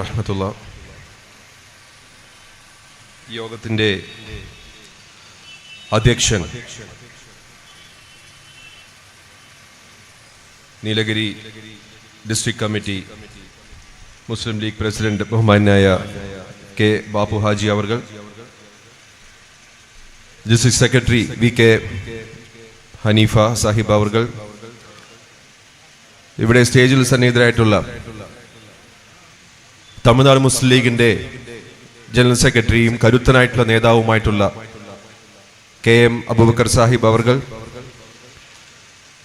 വറഹമത്തുള്ള. യോഗത്തിന്റെ അധ്യക്ഷൻ Nilgiri district committee Muslim League president ബഹുമാനായ കെ ബാപ്പു ഹാജി അവർ district secretary V K Hanifa Sahib അവർ ഇവിടെ സ്റ്റേജിൽ സന്നിഹിതരായിട്ടുള്ള തമിഴ്നാട് മുസ്ലിം ലീഗിന്റെ ജനറൽ സെക്രട്ടറിയും കരുത്തനായിട്ടുള്ള നേതാവുമായിട്ടുള്ള കെ എം അബൂബക്കർ സാഹിബ് അവർ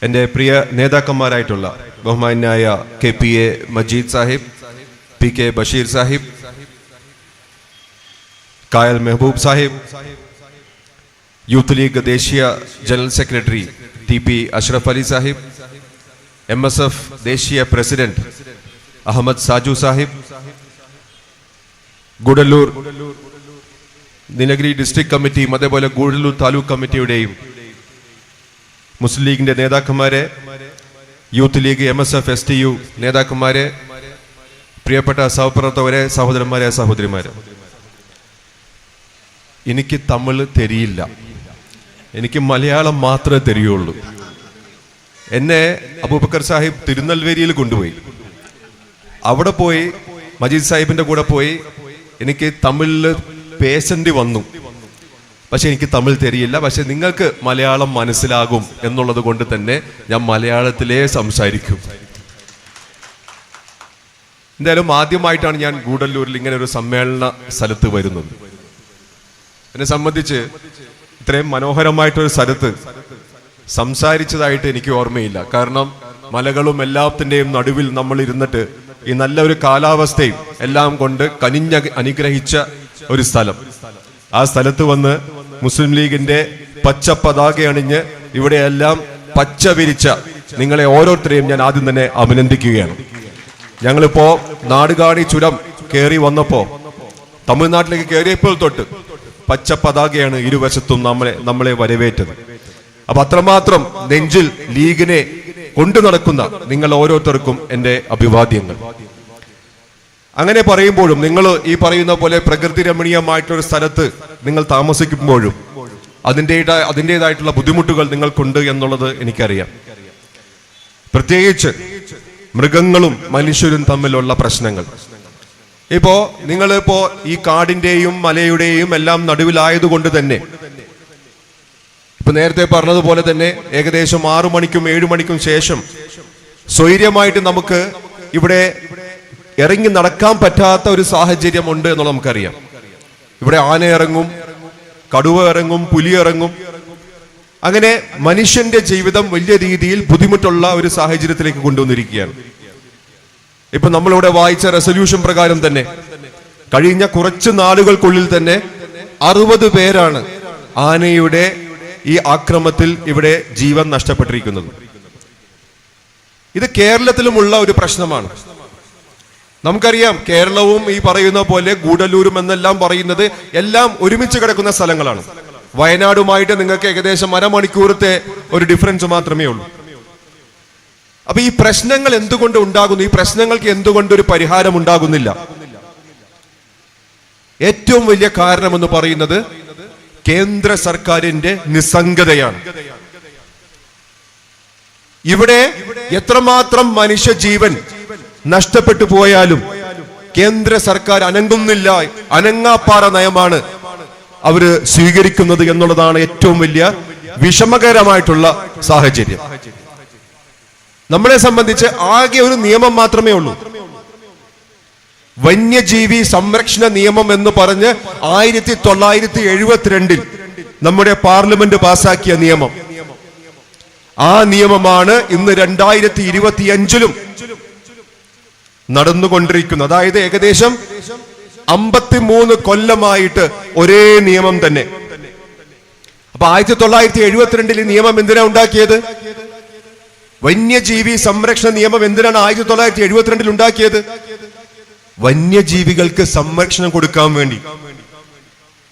എന്റെ പ്രിയ നേതാക്കന്മാരായിട്ടുള്ള ബഹുമാന്യായ K P A Majeed Sahib P K Basheer Sahib Kayal Mehboob Sahib youth league ദേശീയ general secretary T P Ashraf Ali Sahib M S F ദേശീയ പ്രസിഡന്റ് അഹമ്മദ് സാജു സാഹിബ് ഗുഡല്ലൂർ നീലഗിരി ഡിസ്ട്രിക്ട് കമ്മിറ്റിയും അതേപോലെ ഗുഡല്ലൂർ താലൂക്ക് കമ്മിറ്റിയുടെയും മുസ്ലിം ലീഗിന്റെ നേതാക്കന്മാരെ youth league M S F S T U നേതാക്കന്മാരെ പ്രിയപ്പെട്ട സഹപ്രവർത്തകരെ സഹോദരന്മാരെ സഹോദരിമാരെ. എനിക്ക് തമിഴ് തെരിയില്ല. എനിക്ക് മലയാളം മാത്രമേ തെരിയുള്ളൂ. എന്നെ അബൂബക്കർ സാഹിബ് തിരുനെൽവേലിയിൽ കൊണ്ടുപോയി. അവിടെ പോയി മജീദ് സാഹിബിന്റെ കൂടെ പോയി എനിക്ക് തമിഴിൽ പേശന്റ് വന്നു. പക്ഷെ എനിക്ക് തമിഴ് തെരിയില്ല. പക്ഷെ നിങ്ങൾക്ക് മലയാളം മനസ്സിലാകും എന്നുള്ളത് കൊണ്ട് തന്നെ ഞാൻ മലയാളത്തിലേ സംസാരിക്കും. എന്തായാലും ആദ്യമായിട്ടാണ് ഞാൻ ഗൂഡല്ലൂരിൽ ഇങ്ങനെ ഒരു സമ്മേളന സ്ഥലത്ത് വരുന്നത്. എന്നെ സംബന്ധിച്ച് ഇത്രയും മനോഹരമായിട്ടൊരു സ്ഥലത്ത് സംസാരിച്ചതായിട്ട് എനിക്ക് ഓർമ്മയില്ല. കാരണം മലകളും എല്ലാത്തിന്റെയും നടുവിൽ നമ്മൾ ഇരുന്നിട്ട് ഈ നല്ലൊരു കാലാവസ്ഥയും എല്ലാം കൊണ്ട് കനിഞ്ഞ അനുഗ്രഹിച്ച ഒരു സ്ഥലം. ആ സ്ഥലത്ത് വന്ന് മുസ്ലിം ലീഗിന്റെ പച്ച പതാക അണിഞ്ഞ് ഇവിടെയെല്ലാം പച്ച വിരിച്ച നിങ്ങളെ ഓരോരുത്തരെയും ഞാൻ ആദ്യം തന്നെ അഭിനന്ദിക്കുകയാണ്. ഞങ്ങളിപ്പോ നാടുകാണി ചുരം കയറി വന്നപ്പോ തമിഴ്നാട്ടിലേക്ക് കയറിയപ്പോൾ തൊട്ട് പച്ച പതാകയാണ് ഇരുവശത്തും നമ്മളെ നമ്മളെ വരവേറ്റത്. അപ്പൊ അത്രമാത്രം നെഞ്ചിൽ ലീഗിനെ കൊണ്ടു നടക്കുന്ന നിങ്ങൾ ഓരോരുത്തർക്കും എന്റെ അഭിവാദ്യങ്ങൾ. അങ്ങനെ പറയുമ്പോഴും നിങ്ങൾ ഈ പറയുന്ന പോലെ പ്രകൃതി രമണീയമായിട്ടൊരു സ്ഥലത്ത് നിങ്ങൾ താമസിക്കുമ്പോഴും അതിന്റെ അതിന്റെതായിട്ടുള്ള ബുദ്ധിമുട്ടുകൾ നിങ്ങൾക്കുണ്ട് എന്നുള്ളത് എനിക്കറിയാം. പ്രത്യേകിച്ച് മൃഗങ്ങളും മനുഷ്യരും തമ്മിലുള്ള പ്രശ്നങ്ങൾ. ഇപ്പോ നിങ്ങളിപ്പോ ഈ കാടിന്റെയും മലയുടെയും എല്ലാം നടുവിലായതുകൊണ്ട് തന്നെ ഇപ്പൊ നേരത്തെ പറഞ്ഞതുപോലെ തന്നെ ഏകദേശം ആറു മണിക്കും ഏഴു മണിക്കും ശേഷം സ്വൈര്യമായിട്ട് നമുക്ക് ഇവിടെ ഇറങ്ങി നടക്കാൻ പറ്റാത്ത ഒരു സാഹചര്യം ഉണ്ട് എന്നുള്ളത് നമുക്കറിയാം. ഇവിടെ ആന ഇറങ്ങും കടുവ ഇറങ്ങും പുലി ഇറങ്ങും. അങ്ങനെ മനുഷ്യന്റെ ജീവിതം വലിയ രീതിയിൽ ബുദ്ധിമുട്ടുള്ള ഒരു സാഹചര്യത്തിലേക്ക് കൊണ്ടുവന്നിരിക്കുകയാണ്. ഇപ്പൊ നമ്മളിവിടെ വായിച്ച റെസൊല്യൂഷൻ പ്രകാരം തന്നെ കഴിഞ്ഞ കുറച്ച് നാളുകൾക്കുള്ളിൽ തന്നെ അറുപത് പേരാണ് ആനയുടെ ഈ ആക്രമത്തിൽ ഇവിടെ ജീവൻ നഷ്ടപ്പെട്ടിരിക്കുന്നത്. ഇത് കേരളത്തിലുമുള്ള ഒരു പ്രശ്നമാണ്. നമുക്കറിയാം കേരളവും ഈ പറയുന്ന പോലെ ഗൂഡല്ലൂരും എന്നെല്ലാം പറയുന്നത് എല്ലാം ഒരുമിച്ച് കിടക്കുന്ന സ്ഥലങ്ങളാണ്. വയനാടുമായിട്ട് നിങ്ങൾക്ക് ഏകദേശം അരമണിക്കൂറത്തെ ഒരു ഡിഫറൻസ് മാത്രമേ ഉള്ളൂ. അപ്പൊ ഈ പ്രശ്നങ്ങൾ എന്തുകൊണ്ട് ഉണ്ടാകുന്നു? ഈ പ്രശ്നങ്ങൾക്ക് എന്തുകൊണ്ട് ഒരു പരിഹാരം ഉണ്ടാകുന്നില്ല? ഏറ്റവും വലിയ കാരണം എന്ന് പറയുന്നത് കേന്ദ്ര സർക്കാരിന്റെ നിസ്സംഗതയാണ്. ഇവിടെ എത്രമാത്രം മനുഷ്യ ജീവൻ നഷ്ടപ്പെട്ടു പോയാലും കേന്ദ്ര സർക്കാർ അനങ്ങുന്നില്ല അനങ്ങാപ്പാറ നയമാണ് അവർ സ്വീകരിക്കുന്നത് എന്നുള്ളതാണ് ഏറ്റവും വലിയ വിഷമകരമായിട്ടുള്ള സാഹചര്യം. നമ്മളെ സംബന്ധിച്ച് ആകെ ഒരു നിയമം മാത്രമേ ഉള്ളൂ. വന്യജീവി സംരക്ഷണ നിയമം എന്ന് പറഞ്ഞ് ആയിരത്തി തൊള്ളായിരത്തി എഴുപത്തിരണ്ടിൽ നമ്മുടെ പാർലമെന്റ് പാസാക്കിയ നിയമം. ആ നിയമമാണ് ഇന്ന് രണ്ടായിരത്തി ഇരുപത്തി അഞ്ചിലും നടന്നുകൊണ്ടിരിക്കുന്നത്. അതായത് ഏകദേശം അമ്പത്തിമൂന്ന് കൊല്ലമായിട്ട് ഒരേ നിയമം തന്നെ. അപ്പൊ ആയിരത്തി തൊള്ളായിരത്തി എഴുപത്തിരണ്ടിൽ ഈ നിയമം എന്തിനാ ഉണ്ടാക്കിയത്? വന്യജീവി സംരക്ഷണ നിയമം എന്തിനാണ് ആയിരത്തി തൊള്ളായിരത്തി എഴുപത്തിരണ്ടിൽ ഉണ്ടാക്കിയത്? വന്യജീവികൾക്ക് സംരക്ഷണം കൊടുക്കാൻ വേണ്ടി.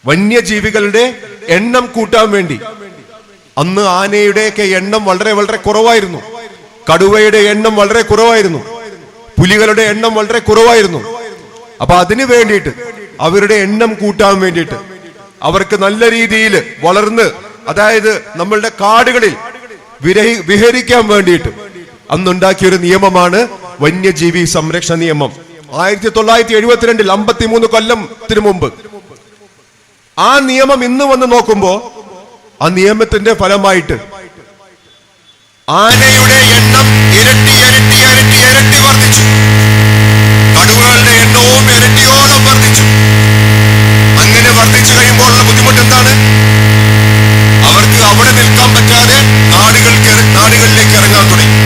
വന്യജീവികളുടെ എണ്ണം കൂട്ടാൻ വേണ്ടി. അന്ന് ആനയുടെയൊക്കെ എണ്ണം വളരെ വളരെ കുറവായിരുന്നു. കടുവയുടെ എണ്ണം വളരെ കുറവായിരുന്നു. പുലികളുടെ എണ്ണം വളരെ കുറവായിരുന്നു. അപ്പൊ അതിനു വേണ്ടിയിട്ട് അവരുടെ എണ്ണം കൂട്ടാൻ വേണ്ടിയിട്ട് അവർക്ക് നല്ല രീതിയിൽ വളർന്ന് അതായത് നമ്മളുടെ കാടുകളിൽ വിരഹി വിഹരിക്കാൻ വേണ്ടിയിട്ട് അന്നുണ്ടാക്കിയ ഒരു നിയമമാണ് വന്യജീവി സംരക്ഷണ നിയമം. ആയിരത്തി തൊള്ളായിരത്തി എഴുപത്തിരണ്ടിൽ അമ്പത്തിമൂന്ന് കൊല്ലത്തിന് മുമ്പ് ആ നിയമം ഇന്ന് വന്ന് നോക്കുമ്പോ ആ നിയമത്തിന്റെ ഫലമായിട്ട് ആനയുടെ എണ്ണം ഇരട്ടി ഇരട്ടി ഇരട്ടി ഇരട്ടി വർദ്ധിച്ചു. കടുവകളുടെ എണ്ണവും ഇരട്ടിയോളം വർദ്ധിച്ചു. അങ്ങനെ വർദ്ധിച്ചു കഴിയുമ്പോഴുള്ള ബുദ്ധിമുട്ട് എന്താണ്? അവർക്ക് അവിടെ നിൽക്കാൻ പറ്റാതെ നാടുകൾക്ക് നാടുകളിലേക്ക് ഇറങ്ങാൻ തുടങ്ങി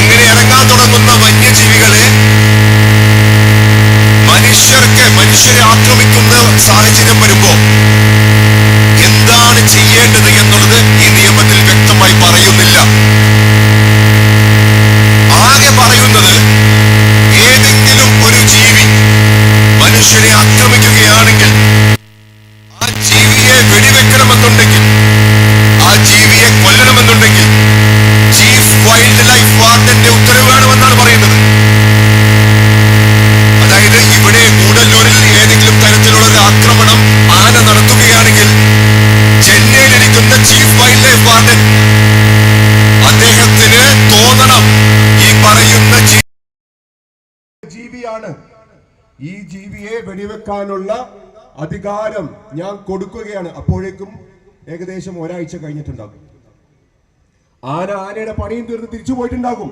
അങ്ങനെ ഇറങ്ങാൻ തുടങ്ങുന്ന വന്യജീവികളെ മനുഷ്യർക്ക് മനുഷ്യരെ ആക്രമിക്കുന്ന സാഹചര്യം ജീവിയാണ് ഈ ജീവിയെ വെടിവെക്കാനുള്ള അധികാരം ഞാൻ കൊടുക്കുകയാണ്. അപ്പോഴേക്കും ഏകദേശം ഒരാഴ്ച കഴിഞ്ഞിട്ടുണ്ടാകും. ആന ആനയുടെ പണിയും തീർന്ന് തിരിച്ചു പോയിട്ടുണ്ടാകും.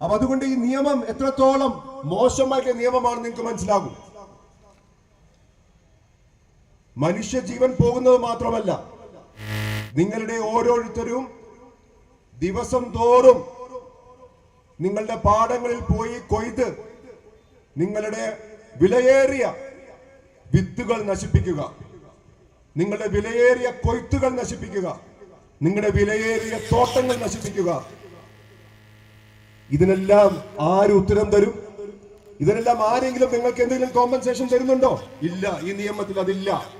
അപ്പൊ അതുകൊണ്ട് ഈ നിയമം എത്രത്തോളം മോശമായിട്ടുള്ള നിയമമാണ് നിങ്ങൾക്ക് മനസ്സിലാകും. മനുഷ്യ ജീവൻ പോകുന്നത് മാത്രമല്ല നിങ്ങളുടെ ഓരോരുത്തരും ദിവസം തോറും നിങ്ങളുടെ പാടങ്ങളിൽ പോയി കൊയ്ത് നിങ്ങളുടെ വിലയേറിയ വിത്തുകൾ നശിപ്പിക്കുക. നിങ്ങളുടെ വിലയേറിയ കൊയ്ത്തുകൾ നശിപ്പിക്കുക. നിങ്ങളുടെ വിലയേറിയ തോട്ടങ്ങൾ നശിപ്പിക്കുക. ഇതിനെല്ലാം ആര് ഉത്തരം തരും? ഇതിനെല്ലാം ആരെങ്കിലും നിങ്ങൾക്ക് എന്തെങ്കിലും കോമ്പൻസേഷൻ തരുന്നുണ്ടോ? ഇല്ല ഈ നിയമത്തിൽ അതില്ല.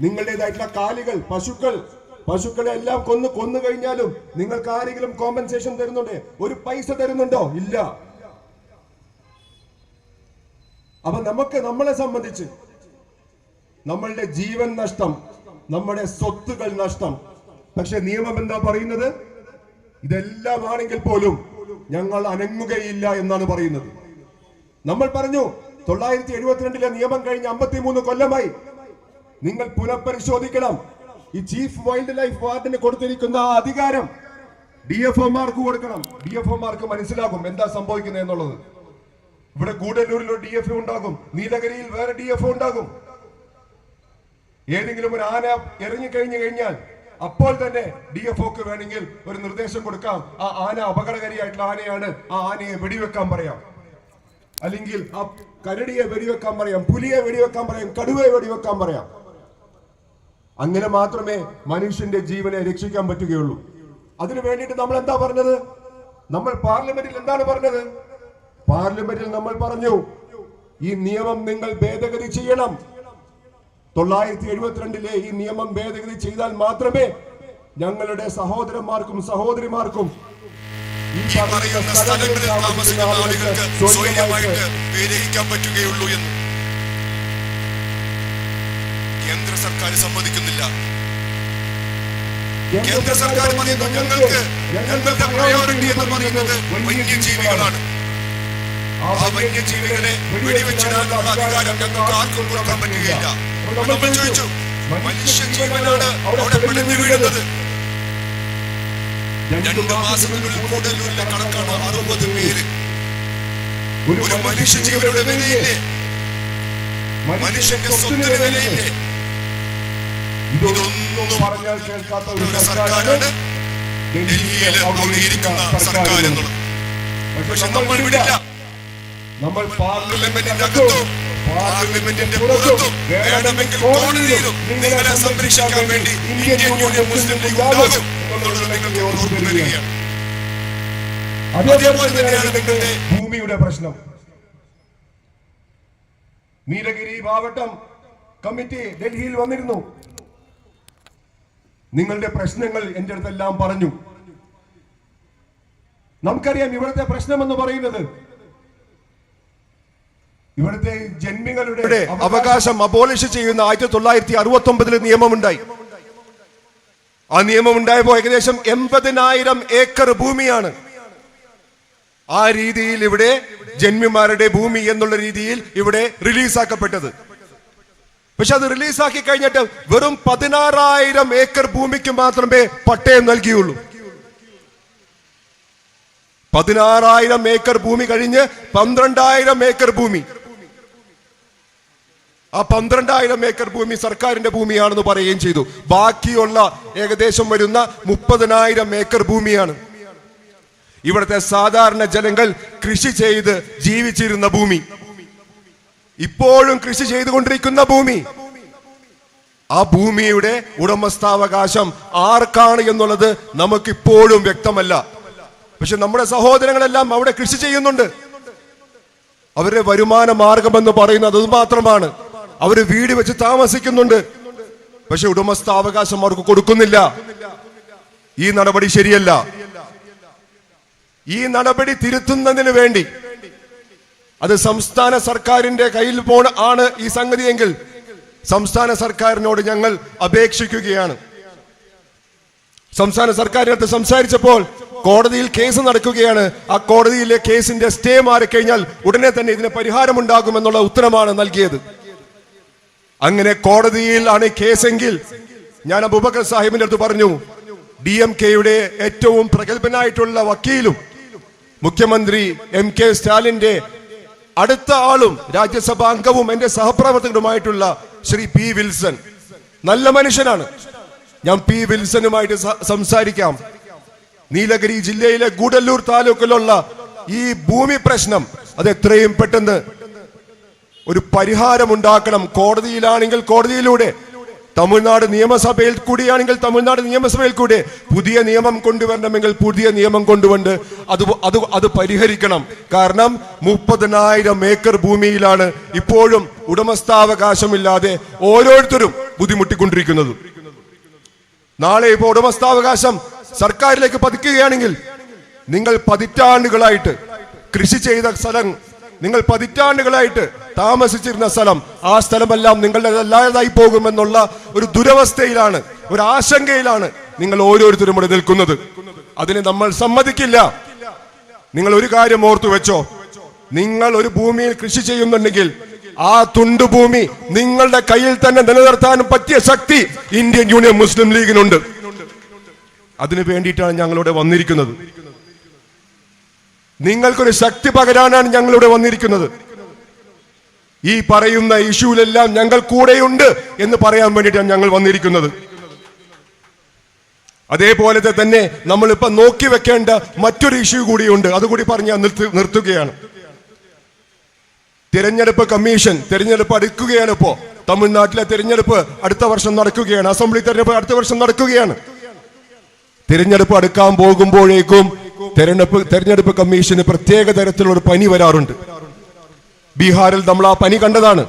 നിങ്ങളുടേതായിട്ടുള്ള കാലികൾ പശുക്കൾ പശുക്കളെ എല്ലാം കൊന്നു കൊന്നു കഴിഞ്ഞാലും നിങ്ങൾക്ക് ആരെങ്കിലും കോമ്പൻസേഷൻ തരുന്നുണ്ടോ? ഒരു പൈസ തരുന്നുണ്ടോ? ഇല്ല. അപ്പൊ നമുക്ക് നമ്മളെ സംബന്ധിച്ച് നമ്മളുടെ ജീവൻ നഷ്ടം നമ്മുടെ സ്വത്തുകൾ നഷ്ടം. പക്ഷെ നിയമം എന്താ പറയുന്നത്? ഇതെല്ലാം ആണെങ്കിൽ പോലും ഞങ്ങൾ അനങ്ങുകയില്ല എന്നാണ് പറയുന്നത്. നമ്മൾ പറഞ്ഞു തൊള്ളായിരത്തി എഴുപത്തിരണ്ടിലെ നിയമം കഴിഞ്ഞ് അമ്പത്തിമൂന്ന് കൊല്ലമായി. നിങ്ങൾ പുനഃപരിശോധിക്കണം. ഈ ചീഫ് വൈൽഡ് ലൈഫ് വാർഡിന് കൊടുത്തിരിക്കുന്ന അധികാരം ഡി എഫ് ഒമാർക്ക് കൊടുക്കണം. ഡി എഫ് ഒമാർക്ക് മനസ്സിലാകും എന്താ സംഭവിക്കുന്നത് എന്നുള്ളത്. ഇവിടെ ഗൂഡല്ലൂരിൽ ഒരു ഡി എഫ് ഉണ്ടാകും. നീലഗിരിയിൽ വേറെ ഡി എഫ് ഉണ്ടാകും. ഏതെങ്കിലും ഒരു ആന ഇറങ്ങിക്കഴിഞ്ഞു കഴിഞ്ഞാൽ അപ്പോൾ തന്നെ ഡി എഫ് ഒക്ക് വേണമെങ്കിൽ ഒരു നിർദ്ദേശം കൊടുക്കാം. ആ ആന അപകടകാരിയായിട്ടുള്ള ആനയാണ്. ആ ആനയെ വെടിവെക്കാൻ പറയാം. അല്ലെങ്കിൽ ആ കരടിയെ വെടിവെക്കാൻ പറയാം. പുലിയെ വെടിവെക്കാൻ പറയാം. കടുവയെ വെടിവെക്കാൻ പറയാം. അങ്ങനെ മാത്രമേ മനുഷ്യന്റെ ജീവനെ രക്ഷിക്കാൻ പറ്റുകയുള്ളൂ. അതിനു വേണ്ടിയിട്ട് നമ്മൾ എന്താ പറഞ്ഞത്? നമ്മൾ പാർലമെന്റിൽ എന്താണ് പറഞ്ഞത്? പാർലമെന്റിൽ നമ്മൾ പറഞ്ഞു ഈ നിയമം നിങ്ങൾ ഭേദഗതി ചെയ്യണം. തൊള്ളായിരത്തി എഴുപത്തിരണ്ടിലെ ഈ നിയമം ഭേദഗതി ചെയ്താൽ മാത്രമേ ഞങ്ങളുടെ സഹോദരന്മാർക്കും സഹോദരിമാർക്കും ഈ പറയുന്ന സ്ഥലങ്ങളിൽ താമസിക്കുന്ന ആളുകൾക്ക് സ്വൈര്യമായിട്ട് വിരഹിക്കാൻ പറ്റുകയുള്ളൂ എന്ന് കേന്ദ്ര സർക്കാർ സമ്മതിക്കുന്നില്ല. കേന്ദ്ര സർക്കാർ പറയുന്നു ഞങ്ങൾക്ക് ഞങ്ങളുടെ പ്രയോറിറ്റി എന്ന് പറയുന്നത് വന്യജീവികളാണ്. ആ വന്യജീവികളെ വെടിവെച്ചിടാനുള്ള അധികാരം ഞങ്ങൾക്ക് ആർക്കും കൊടുക്കാൻ പറ്റുകയില്ല. നമ്മൾ ചോദിച്ചു മനുഷ്യജീവനാണ് അവിടെ പിടിഞ്ഞു വീഴുന്നത്. രണ്ടു മാസത്തിനുള്ളിൽ കൂടലൂരിലെ കണക്കാണ് അറുപത് പേര്. ഒരു മനുഷ്യജീവനുടെ വിലയില്ലേ? മനുഷ്യന്റെ സ്വത്തിന് വിലയില്ലേ? ഇതൊന്നും പറഞ്ഞാൽ കേൾക്കാത്ത ഒരു സർക്കാരാണ് ഡൽഹിയിൽ അവിടെ സർക്കാർ എന്നുള്ളത് പക്ഷെ നമ്മൾ വിടില്ല നമ്മൾ പാർലമെന്റിന്റെ അകത്തും പാർലമെന്റിന്റെ പുറത്തും വേണമെങ്കിൽ കോടതിയിലും നിങ്ങളെ സംരക്ഷിക്കാൻ വേണ്ടി ഇന്ത്യൻ യൂണിയൻ മുസ്ലിം ലീഗ് ഉണ്ടാകും എന്നുള്ളത് ഉറപ്പു നൽകുകയാണ് അതേപോലെ തന്നെയാണ് നിങ്ങളുടെ ഭൂമിയുടെ പ്രശ്നം. നീലഗിരി മാവട്ടം കമ്മിറ്റി ഡൽഹിയിൽ വന്നിരുന്നു. നിങ്ങളുടെ പ്രശ്നങ്ങൾ എന്റെ അടുത്തെല്ലാം പറഞ്ഞു. നമുക്കറിയാം ഇവിടുത്തെ പ്രശ്നം എന്ന് പറയുന്നത് ഇവിടുത്തെ ജന്മികളുടെ അവകാശം. അബോളിഷ് ചെയ്യുന്ന ആയിരത്തി തൊള്ളായിരത്തി അറുപത്തി ഒമ്പതിൽ നിയമമുണ്ടായി. ആ നിയമം ഉണ്ടായപ്പോ ഏകദേശം എൺപതിനായിരം ഏക്കർ ഭൂമിയാണ്. ആ രീതിയിൽ ഇവിടെ ജന്മിമാരുടെ ഭൂമി എന്നുള്ള രീതിയിൽ ഇവിടെ റിലീസാക്കപ്പെട്ടത് പക്ഷെ അത് റിലീസാക്കി കഴിഞ്ഞിട്ട് വെറും പതിനാറായിരം ഏക്കർ ഭൂമിക്ക് മാത്രമേ പട്ടയം നൽകിയുള്ളൂ. പതിനാറായിരം ഏക്കർ ഭൂമി കഴിഞ്ഞ് പന്ത്രണ്ടായിരം ഏക്കർ ഭൂമി. ആ പന്ത്രണ്ടായിരം ഏക്കർ ഭൂമി സർക്കാരിന്റെ ഭൂമിയാണെന്ന് പറയുകയും ചെയ്തു. ബാക്കിയുള്ള ഏകദേശം വരുന്ന മുപ്പതിനായിരം ഏക്കർ ഭൂമിയാണ്. ഇവിടുത്തെ സാധാരണ ജനങ്ങൾ കൃഷി ചെയ്ത് ജീവിച്ചിരുന്ന ഭൂമി. ഇപ്പോഴും കൃഷി ചെയ്തുകൊണ്ടിരിക്കുന്ന ഭൂമി. ആ ഭൂമിയുടെ ഉടമസ്ഥാവകാശം ആർക്കാണ് എന്നുള്ളത് നമുക്കിപ്പോഴും വ്യക്തമല്ല. പക്ഷെ നമ്മുടെ സഹോദരങ്ങളെല്ലാം അവിടെ കൃഷി ചെയ്യുന്നുണ്ട്. അവരുടെ വരുമാന മാർഗമെന്ന് പറയുന്നത് അത് മാത്രമാണ് അവർ വീട് വെച്ച് താമസിക്കുന്നുണ്ട്. പക്ഷെ ഉടമസ്ഥാവകാശം അവർക്ക് കൊടുക്കുന്നില്ല. ഈ നടപടി ശരിയല്ല. ഈ നടപടി തിരുത്തുന്നതിന് വേണ്ടി അത് സംസ്ഥാന സർക്കാരിന്റെ കയ്യിൽ പോണ ആണ് ഈ സംഗതിയെങ്കിൽ സംസ്ഥാന സർക്കാരിനോട് ഞങ്ങൾ അപേക്ഷിക്കുകയാണ്. സംസ്ഥാന സർക്കാരിനടുത്ത് സംസാരിച്ചപ്പോൾ കോടതിയിൽ കേസ് നടക്കുകയാണ്. ആ കോടതിയിലെ കേസിന്റെ സ്റ്റേ മാറിക്കഴിഞ്ഞാൽ ഉടനെ തന്നെ ഇതിന് പരിഹാരമുണ്ടാകുമെന്നുള്ള ഉത്തരമാണ് നൽകിയത്. അങ്ങനെ കോടതിയിൽ ആണ് കേസെങ്കിൽ ഞാൻ അബൂബക്കർ സാഹിബിന്റെ അടുത്ത് പറഞ്ഞു ഡി എം കെയുടെ ഏറ്റവും പ്രഗത്ഭനായിട്ടുള്ള വക്കീലും മുഖ്യമന്ത്രി എം കെ സ്റ്റാലിന്റെ അടുത്ത ആളും രാജ്യസഭാ അംഗവും എന്റെ സഹപ്രവർത്തകരുമായിട്ടുള്ള ശ്രീ പി വിൽസൺ. നല്ല മനുഷ്യനാണ്. ഞാൻ പി വിൽസനുമായിട്ട് സംസാരിക്കാം. നീലഗിരി ജില്ലയിലെ ഗൂഡല്ലൂർ താലൂക്കിലുള്ള ഈ ഭൂമി പ്രശ്നം അത് എത്രയും പെട്ടെന്ന് ഒരു പരിഹാരം ഉണ്ടാക്കണം കോടതിയിലാണെങ്കിൽ കോടതിയിലൂടെ തമിഴ്നാട് നിയമസഭയിൽ കൂടിയാണെങ്കിൽ തമിഴ്നാട് നിയമസഭയിൽ കൂടെ പുതിയ നിയമം കൊണ്ടുവരണമെങ്കിൽ പുതിയ നിയമം കൊണ്ടുവന്ന് അത് അത് അത് പരിഹരിക്കണം. കാരണം മുപ്പതിനായിരം ഏക്കർ ഭൂമിയിലാണ് ഇപ്പോഴും ഉടമസ്ഥാവകാശമില്ലാതെ ഓരോരുത്തരും ബുദ്ധിമുട്ടിക്കൊണ്ടിരിക്കുന്നത്. നാളെ ഇപ്പോൾ ഉടമസ്ഥാവകാശം സർക്കാരിലേക്ക് പതിക്കുകയാണെങ്കിൽ നിങ്ങൾ പതിറ്റാണ്ടുകളായിട്ട് കൃഷി ചെയ്ത സ്ഥലം നിങ്ങൾ പതിറ്റാണ്ടുകളായിട്ട് താമസിച്ചിരുന്ന സ്ഥലം ആ സ്ഥലമെല്ലാം നിങ്ങളുടെ അല്ലാതായി പോകുമെന്നുള്ള ഒരു ദുരവസ്ഥയിലാണ് ഒരു ആശങ്കയിലാണ് നിങ്ങൾ ഓരോരുത്തരും ഇവിടെ നിൽക്കുന്നത്. അതിന് നമ്മൾ സമ്മതിക്കില്ല. നിങ്ങൾ ഒരു കാര്യം ഓർത്തു വെച്ചോ. നിങ്ങൾ ഒരു ഭൂമിയിൽ കൃഷി ചെയ്യുന്നുണ്ടെങ്കിൽ ആ തുണ്ടുഭൂമി നിങ്ങളുടെ കയ്യിൽ തന്നെ നിലനിർത്താനും പറ്റിയ ശക്തി ഇന്ത്യൻ യൂണിയൻ മുസ്ലിം ലീഗിനുണ്ട്. അതിനു വേണ്ടിയിട്ടാണ് ഞങ്ങളിവിടെ വന്നിരിക്കുന്നത്. നിങ്ങൾക്കൊരു ശക്തി പകരാനാണ് ഞങ്ങളിവിടെ വന്നിരിക്കുന്നത്. ഈ പറയുന്ന ഇഷ്യൂലെല്ലാം ഞങ്ങൾ കൂടെയുണ്ട് എന്ന് പറയാൻ വേണ്ടിയിട്ടാണ് ഞങ്ങൾ വന്നിരിക്കുന്നത്. അതേപോലെ തന്നെ നമ്മളിപ്പോ നോക്കി വെക്കേണ്ട മറ്റൊരു ഇഷ്യൂ കൂടിയുണ്ട്. അതുകൂടി പറഞ്ഞ് നിർത്തുകയാണ്. തിരഞ്ഞെടുപ്പ് കമ്മീഷൻ തിരഞ്ഞെടുപ്പ് അടുക്കുകയാണ് ഇപ്പോ. തമിഴ്നാട്ടിലെ തിരഞ്ഞെടുപ്പ് അടുത്ത വർഷം നടക്കുകയാണ്. അസംബ്ലി തിരഞ്ഞെടുപ്പ് അടുത്ത വർഷം നടക്കുകയാണ്. തിരഞ്ഞെടുപ്പ് അടുക്കാൻ പോകുമ്പോഴേക്കും തിരഞ്ഞെടുപ്പ് തിരഞ്ഞെടുപ്പ് കമ്മീഷന് പ്രത്യേക തരത്തിലുള്ള പനി വരാറുണ്ട്. ബീഹാറിൽ നമ്മൾ ആ പനി കണ്ടതാണ്.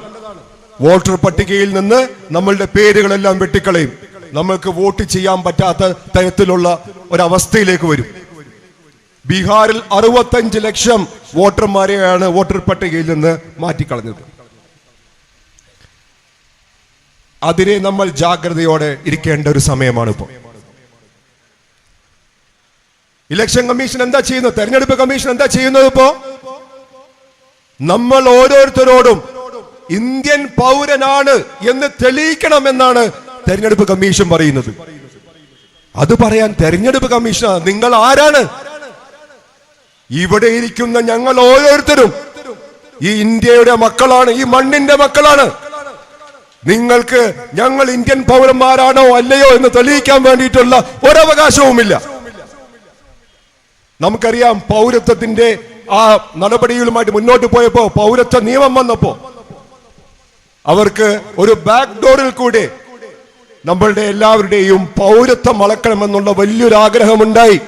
വോട്ടർ പട്ടികയിൽ നിന്ന് നമ്മളുടെ പേരുകളെല്ലാം വെട്ടിക്കളയും. നമ്മൾക്ക് വോട്ട് ചെയ്യാൻ പറ്റാത്ത തരത്തിലുള്ള ഒരവസ്ഥയിലേക്ക് വരും. ബീഹാറിൽ അറുപത്തഞ്ച് ലക്ഷം വോട്ടർമാരെയാണ് വോട്ടർ പട്ടികയിൽ നിന്ന് മാറ്റിക്കളഞ്ഞത്. അതിനെ നമ്മൾ ജാഗ്രതയോടെ ഇരിക്കേണ്ട ഒരു സമയമാണ് ഇപ്പോൾ ഇലക്ഷൻ കമ്മീഷൻ എന്താ ചെയ്യുന്നത്? തെരഞ്ഞെടുപ്പ് കമ്മീഷൻ എന്താ ചെയ്യുന്നത് ഇപ്പോ? നമ്മൾ ഓരോരുത്തരോടും ഇന്ത്യൻ പൗരനാണ് എന്ന് തെളിയിക്കണമെന്നാണ് തെരഞ്ഞെടുപ്പ് കമ്മീഷൻ പറയുന്നത്. അത് പറയാൻ തെരഞ്ഞെടുപ്പ് കമ്മീഷൻ നിങ്ങൾ ആരാണ്? ഇവിടെ ഇരിക്കുന്ന ഞങ്ങൾ ഓരോരുത്തരും ഈ ഇന്ത്യയുടെ മക്കളാണ് ഈ മണ്ണിന്റെ മക്കളാണ്. നിങ്ങൾക്ക് ഞങ്ങൾ ഇന്ത്യൻ പൗരന്മാരാണോ അല്ലയോ എന്ന് തെളിയിക്കാൻ വേണ്ടിയിട്ടുള്ള ഒരവകാശവുമില്ല. നമുക്കറിയാം പൗരത്വത്തിന്റെ ആ നടപടികളുമായിട്ട് മുന്നോട്ട് പോയപ്പോ പൗരത്വ നിയമം വന്നപ്പോ അവർക്ക് ഒരു ബാക്ക് ഡോറിൽ കൂടെ നമ്മളുടെ എല്ലാവരുടെയും പൗരത്വം അളക്കണമെന്നുള്ള വലിയൊരു ആഗ്രഹമുണ്ടായി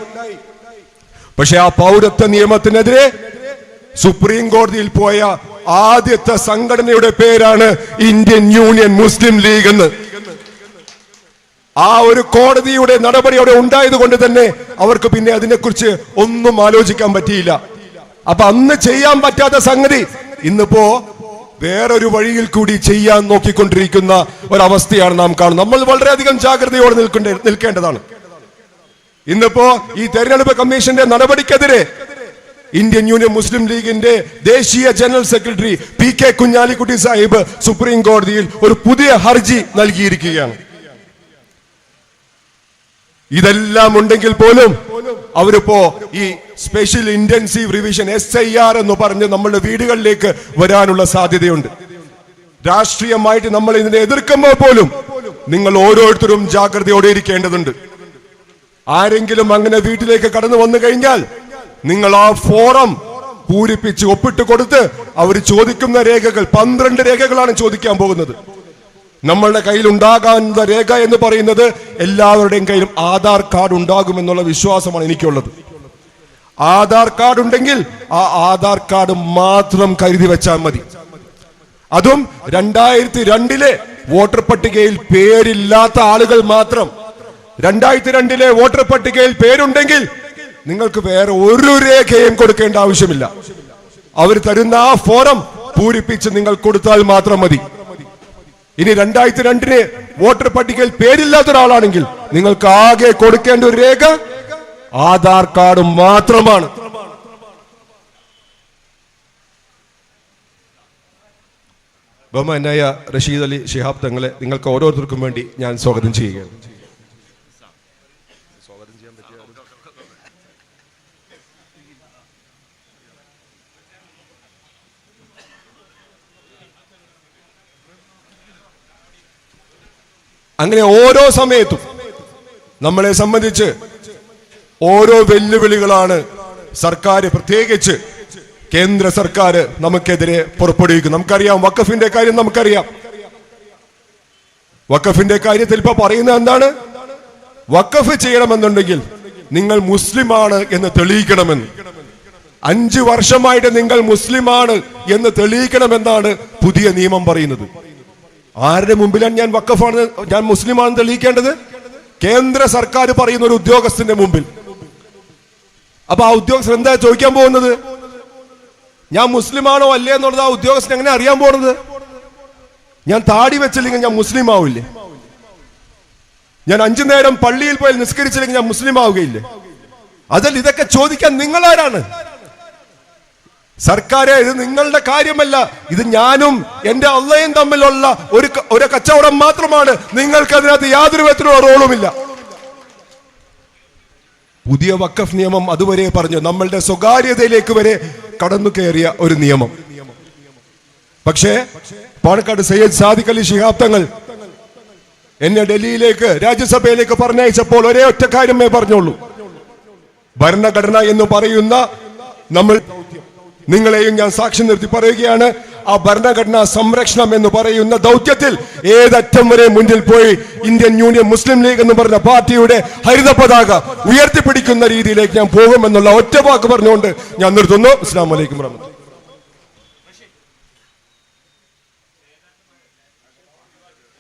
പക്ഷെ ആ പൗരത്വ നിയമത്തിനെതിരെ സുപ്രീം കോടതിയിൽ പോയ ആദ്യത്തെ സംഘടനയുടെ പേരാണ് ഇന്ത്യൻ യൂണിയൻ മുസ്ലിം ലീഗ് എന്ന്. ആ ഒരു കോടതിയുടെ നടപടി അവിടെ ഉണ്ടായത് കൊണ്ട് തന്നെ അവർക്ക് പിന്നെ അതിനെക്കുറിച്ച് ഒന്നും ആലോചിക്കാൻ പറ്റിയില്ല. അപ്പൊ അന്ന് ചെയ്യാൻ പറ്റാത്ത സംഗതി. ഇന്നിപ്പോ വേറൊരു വഴിയിൽ കൂടി ചെയ്യാൻ നോക്കിക്കൊണ്ടിരിക്കുന്ന ഒരവസ്ഥയാണ് നാം കാണുന്നത്. നമ്മൾ വളരെയധികം ജാഗ്രതയോടെ നിൽക്കേണ്ട നിൽക്കേണ്ടതാണ്. ഇന്നിപ്പോ ഈ തെരഞ്ഞെടുപ്പ് കമ്മീഷന്റെ നടപടിക്കെതിരെ ഇന്ത്യൻ യൂണിയൻ മുസ്ലിം ലീഗിന്റെ ദേശീയ general secretary P K Kunhalikutty Sahib supreme കോടതിയിൽ ഒരു പുതിയ ഹർജി നൽകിയിരിക്കുകയാണ്. ഇതെല്ലാം ഉണ്ടെങ്കിൽ പോലും അവരിപ്പോ ഈ special intensive revision S I R എന്ന് പറഞ്ഞ് നമ്മളുടെ വീടുകളിലേക്ക് വരാനുള്ള സാധ്യതയുണ്ട്. രാഷ്ട്രീയമായിട്ട് നമ്മൾ ഇതിനെ എതിർക്കുമ്പോൾ പോലും നിങ്ങൾ ഓരോരുത്തരും ജാഗ്രതയോടെ ഇരിക്കേണ്ടതുണ്ട്. ആരെങ്കിലും അങ്ങനെ വീട്ടിലേക്ക് കടന്നു വന്നു കഴിഞ്ഞാൽ നിങ്ങൾ ആ ഫോറം പൂരിപ്പിച്ച് ഒപ്പിട്ട് കൊടുത്ത് അവർ ചോദിക്കുന്ന രേഖകൾ പന്ത്രണ്ട് രേഖകളാണ് ചോദിക്കാൻ പോകുന്നത്. നമ്മളുടെ കയ്യിൽ ഉണ്ടാകാനുള്ള രേഖ എന്ന് പറയുന്നത് എല്ലാവരുടെയും കയ്യിലും ആധാർ കാർഡ് ഉണ്ടാകും എന്നുള്ള വിശ്വാസമാണ് എനിക്കുള്ളത്. ആധാർ കാർഡ് ഉണ്ടെങ്കിൽ ആ ആധാർ കാർഡ് മാത്രം കരുതി വെച്ചാൽ മതി. അതും രണ്ടായിരത്തി രണ്ടിലെ വോട്ടർ പട്ടികയിൽ പേരില്ലാത്ത ആളുകൾ മാത്രം. രണ്ടായിരത്തി രണ്ടിലെ വോട്ടർ പട്ടികയിൽ പേരുണ്ടെങ്കിൽ നിങ്ങൾക്ക് വേറെ ഒരു രേഖയും കൊടുക്കേണ്ട ആവശ്യമില്ല. അവർ തരുന്ന ആ ഫോറം പൂരിപ്പിച്ച് നിങ്ങൾ കൊടുത്താൽ മാത്രം മതി. ഇനി രണ്ടായിരത്തി രണ്ടിന് വോട്ടർ പട്ടികയിൽ പേരില്ലാത്ത ഒരാളാണെങ്കിൽ നിങ്ങൾക്ക് ആകെ കൊടുക്കേണ്ട ഒരു രേഖ ആധാർ കാർഡ് മാത്രമാണ്. ബഹുമാനായ റഷീദ് അലി ഷിഹാബ് തങ്ങളെ നിങ്ങൾക്ക് ഓരോരുത്തർക്കും വേണ്ടി ഞാൻ സ്വാഗതം ചെയ്യുകയാണ്. അങ്ങനെ ഓരോ സമയത്തും നമ്മളെ സംബന്ധിച്ച് ഓരോ വെല്ലുവിളികളാണ് സർക്കാർ പ്രത്യേകിച്ച് കേന്ദ്ര സർക്കാർ നമുക്കെതിരെ പുറപ്പെടുവിക്കും. നമുക്കറിയാം വക്കഫിന്റെ കാര്യം നമുക്കറിയാം. വക്കഫിന്റെ കാര്യത്തിൽ ഇപ്പൊ പറയുന്നത് എന്താണ്? വക്കഫ് ചെയ്യണമെന്നുണ്ടെങ്കിൽ നിങ്ങൾ മുസ്ലിമാണ് എന്ന് തെളിയിക്കണമെന്ന്. അഞ്ചു വർഷമായിട്ട് നിങ്ങൾ മുസ്ലിമാണ് എന്ന് തെളിയിക്കണമെന്നാണ് പുതിയ നിയമം പറയുന്നത്. ആരുടെ മുമ്പിലാണ് ഞാൻ വക്കഫാണ് ഞാൻ മുസ്ലിമാണെന്ന് തെളിയിക്കേണ്ടത്? കേന്ദ്ര സർക്കാർ പറയുന്ന ഒരു ഉദ്യോഗസ്ഥന്റെ മുമ്പിൽ. അപ്പൊ ആ ഉദ്യോഗസ്ഥൻ എന്താ ചോദിക്കാൻ പോകുന്നത്? ഞാൻ മുസ്ലിമാണോ അല്ലേ എന്നുള്ളത് ആ ഉദ്യോഗസ്ഥൻ എങ്ങനെ അറിയാൻ പോകുന്നത്? ഞാൻ താടി വെച്ചില്ലെങ്കിൽ ഞാൻ മുസ്ലിം ആവില്ലേ ഞാൻ അഞ്ചു നേരം പള്ളിയിൽ പോയി നിസ്കരിച്ചില്ലെങ്കിൽ ഞാൻ മുസ്ലിം ആവുകയില്ലേ അതല്ല ഇതൊക്കെ ചോദിക്കാൻ നിങ്ങളാരാണ്? സർക്കാരെ ഇത് നിങ്ങളുടെ കാര്യമല്ല. ഇത് ഞാനും എന്റെ അള്ളയും തമ്മിലുള്ള ഒരു ഒരു കച്ചവടം മാത്രമാണ്. നിങ്ങൾക്ക് അതിനകത്ത് യാതൊരു വിധത്തിലുള്ള റോളുമില്ല. പുതിയ വക്കഫ് നിയമം അതുവരെ പറഞ്ഞു. നമ്മളുടെ സ്വകാര്യതയിലേക്ക് വരെ കടന്നു കയറിയ ഒരു നിയമം. പക്ഷേ പാണക്കാട് സയ്യദ് സാദിഖ് അലി ശിഹാബ് തങ്ങൾ എന്നെ ഡൽഹിയിലേക്ക് രാജ്യസഭയിലേക്ക് പറഞ്ഞയച്ചപ്പോൾ ഒരേ ഒറ്റ കാര്യമേ പറഞ്ഞുള്ളൂ. ഭരണഘടന എന്ന് പറയുന്ന നമ്മൾ നിങ്ങളെയും ഞാൻ സാക്ഷ്യം നിർത്തി പറയുകയാണ് ആ ഭരണഘടനാ സംരക്ഷണം എന്ന് പറയുന്ന ദൗത്യത്തിൽ ഏതറ്റം വരെ മുന്നിൽ പോയി ഇന്ത്യൻ യൂണിയൻ മുസ്ലിം ലീഗ് എന്ന് പറഞ്ഞ പാർട്ടിയുടെ ഹരിത പതാക ഉയർത്തിപ്പിടിക്കുന്ന രീതിയിലേക്ക് ഞാൻ പോകുമെന്നുള്ള ഒറ്റ വാക്ക് പറഞ്ഞുകൊണ്ട് ഞാൻ നിർത്തുന്നു. അസ്സാം വലൈക്കും വറഹമത്തുള്ളാഹി